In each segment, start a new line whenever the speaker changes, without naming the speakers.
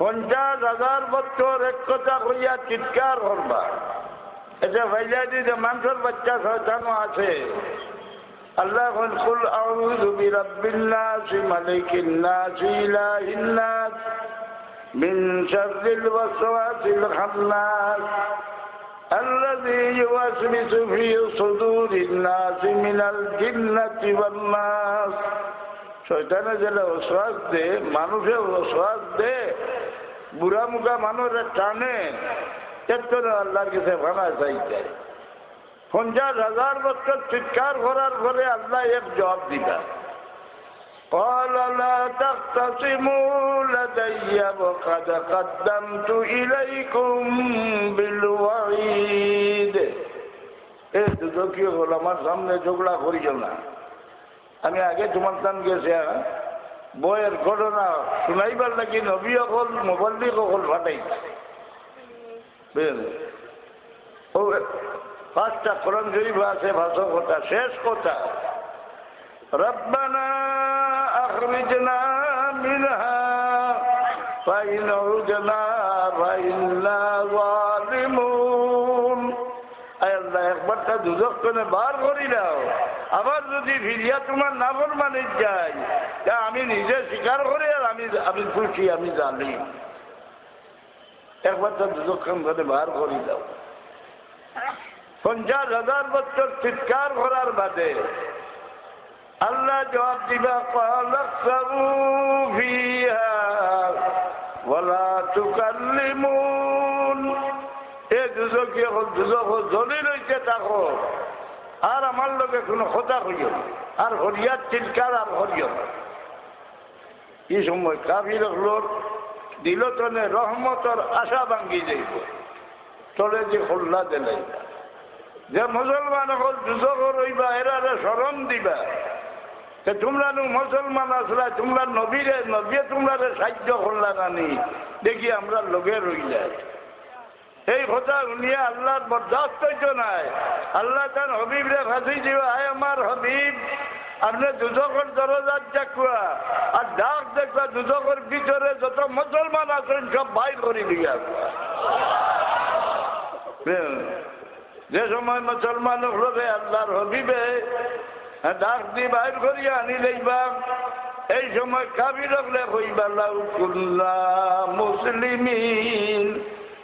পঞ্চাশ হাজার বছর এক কথা কইয়া চিৎকার করবা এটা ভাইলা দিতে মানুষের বাচ্চা শয়তানও আছে আল্লাহ এখন কুল আউযু বিরাব্বিন নাস মালিকিন নাস ইলাহিন নাস মিন শাররিল ওয়াসওয়াসিল খান্নাস الذي يوسوس في صدور الناس من الجنة والناس শয়তানে যেটা ওসওয়াস দে মানুষের ওসওয়াস দে বুড়া মুখা মানুষের টানে এত আল্লাহর কাছে ভাঙা চাইতে পঞ্চাশ হাজার বছর চিৎকার করার পরে আল্লাহ এক জবাব দিবা قال لا تختصموا لدي وقد قدمت إليكم بالوعيد এ দুটো কি হল আমার সামনে ঝগড়া করিও না আমি আগে তোমার স্থান গেছে বইয়ের ঘটনা শুনাইবার নাকি নবী অকল মোবাল্লিক অকল ফাটাই বুঝলেন ও পাঁচটা কোরআন শরীফ আছে ভাষা কথা শেষ কথা ربنا أخرجنا منها فإن عدنا فإنا ظالمون আয় আল্লাহ একবারটা দুদক করে বার করি দাও আবার যদি ফিরিয়া তোমার নাফর মানে যাই তা আমি নিজে স্বীকার করি আর আমি আমি খুশি, আমি জানি। একবারটা দুদক করে বার করি দাও। পঞ্চাশ হাজার বছর চিৎকার করার বাদে আল্লাহ জবাব দিবা ফিহা ওয়ালা তুকাল্লিমুন। এ দুজকে দুজক জলিল হইতে থাকো। আর আমার লগে কোনো কথা হইও। আর হরিয়ার চিৎকার আর হরিও এই সময় কাবির লোক দিল তনে রহমতর আশা ভাঙ্গি যাইব, তলে যে খোল্লা দিলাই যে মুসলমান হল দুজক রইবা এরারে স্মরণ দিবা। যে তোমরা মুসলমান আসলা, তোমরা নবীরে, নবীয়ে তোমরা সাহায্য করলা নানি দেখি আমরা লোকে রইলা এই কথা শুনিয়ে আল্লাহর বরদাস্ত নাই। আল্লাহ তার হবিবরে ফাঁসি দিবা। আয় আমার হবিব, আপনি দুজকের দরজার দেখবা আর ডাক দেখবা দুজকের ভিতরে যত মুসলমান আছেন, সব বাইর করে দিয়া যে সময় মুসলমান হলে আল্লাহর হবিবে ডাক দি বাইর করিয়া আনি লইবা। এই সময় কাবির হলে হইবা, লাউ কুল্লা মুসলিমিন।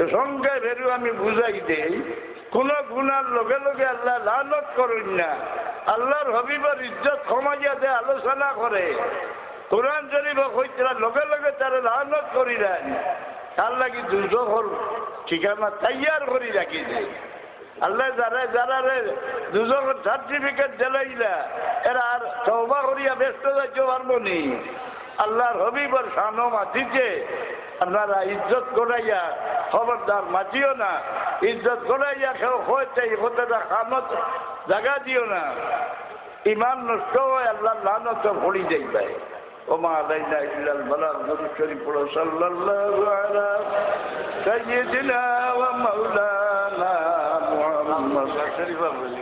তো ভেরু আমি বুঝাই দেই, কোন গুণার লগে লগে আল্লাহ লালত করুন না। আল্লাহর হবিবার ইজ্জত সমাজে আলোচনা করে। কোরআন শরীফ হইতে লগে লগে তারা লালত করি দেন। তার লাগি দুজোর ঠিকানা তৈয়ার করি রাখি দেয় আল্লাহ যারা যারা রে দুজন সার্টিফিকেট দিলাইলা, এরা আর তৌবা করিয়া ব্যস্ত যাইতে পারব নি। আল্লাহর হবিবর সানো মাতিছে আপনারা ইজ্জত করাইয়া খবরদার মাতিও না ইজ্জত করাইয়া কেউ হয়েছে হতেটা খামত জায়গা দিও না ইমান নষ্ট হয় আল্লাহ লানত ভরি যাইবে ওমা আলাইনা ইল্লাল বালাগ নবী শরীফ পড়ো সাল্লাল্লাহু আলা সাইয়্যিদিনা ওয়া মাওলানা মুহাম্মদ শরীফ বলি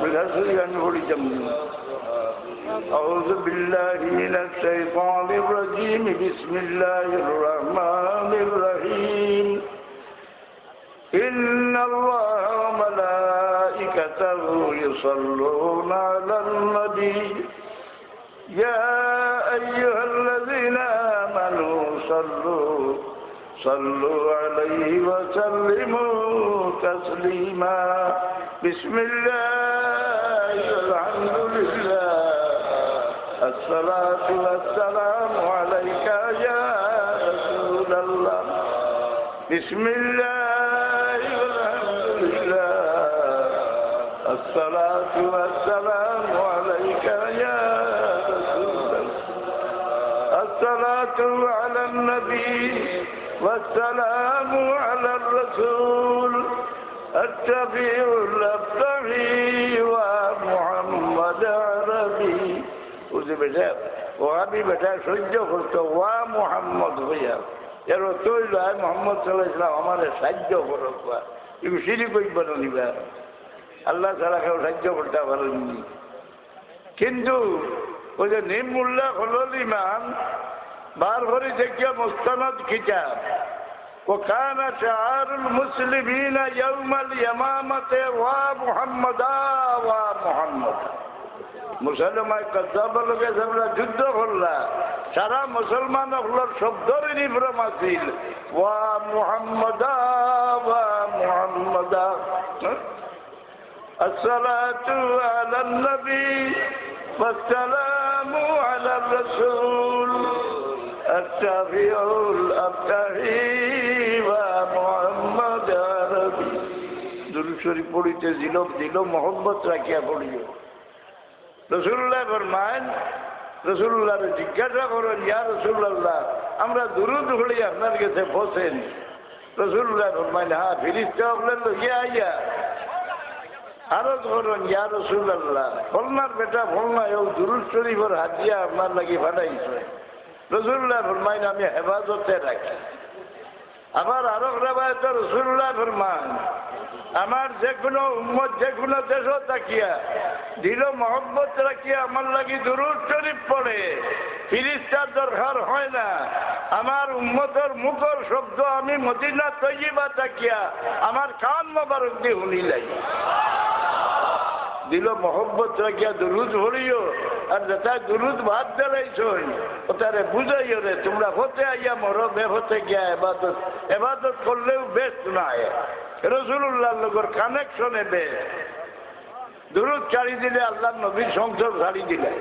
বিরাসুল গান পড়ি জমনি أعوذ بالله من الشيطان الرجيم بسم الله الرحمن الرحيم إن الله وملائكته يصلون على النبي. يا أيها الذين آمنوا صلوا صلوا عليه وسلموا تسليما. بسم الله الحمد لله. الصلاة والسلام عليك يا رسول الله. بسم الله الصلاة والسلام عليك يا رسول الله. الصلاة على النبي والسلام على الرسول. التبيع الأبتغي ومحمد عربي. وذي بدأ وأبي بدأ سجه فرتوى ومحمد غياب يا رسول الله محمد صلى الله عليه وسلم عمر سجه فرتوى يمشي لي كوي بنا আল্লাহ ছাড়া কেউ সাহায্য করতে পারেননি কিন্তু ওই যে নিমুল্লাহ হল ইমান বার করে দেখিয়া মোস্তানদ কিতাব وكان شعار المسلمين يوم اليمامة ومحمدا ومحمد মুসলমান কদ্দাবর লোকে আমরা যুদ্ধ করলা সারা মুসলমান হলোর শব্দর নিভ্রম আছিল ওয়া মুহাম্মদা ওয়া মুহাম্মদা الصلاة على النبي والسلام على الرسول الشافع الأبتهي ومحمد عربي দুরুদ শরীফ পড়িতে দিল দিল মোহব্বত রাখিয়া পড়িও রসুল্লাহ ফরমান রসুল্লাহ জিজ্ঞাসা করেন ইয়া রসুল্লাহ আমরা দুরুদ হলে আপনার কাছে বসেন রসুল্লাহ ফরমান হ্যাঁ ফিরিস্তা হলেন লইয়া আইয়া আরও ধরুন, ইয়া রসুল্লাহ ফলনার বেটা ফলনা ও দুরুদ শরীফের হাজিয়া আপনার লাগি ফাটাইছে রসুল্লাহ ফরমাইন, আমি হেফাজতে রাখি। আবার আরও রেবায়ত রসুল্লাহ ফরমান আমার যে কোনো উম্মত যে কোনো দেশ তাকিয়া, দিল মহব্বত রাখিয়া আমার লাগি দুরুদ শরীফ পড়ে। ফিরিস্তার দরকার হয় না। আমার উম্মতের মুখর শব্দ আমি মদিনা তৈবা তাকিয়া, আমার কান মোবারক দিয়ে শুনিলাই। দিল মহব্বত রাখিয়া দুরুদ ভরিও আর যেটা দুরুদ ভাত দেলাইছ ওটারে বুঝাইও রে, তোমরা হতে আইয়া মর, বে হতে গিয়া এবাদত এবাদত করলেও বেস্ট নাই। রসুল্লাহ লোকের কানেকশনে বেশ। দুরুদ ছাড়ি দিলে আল্লাহ নবীর সংসদ ছাড়ি দিলে।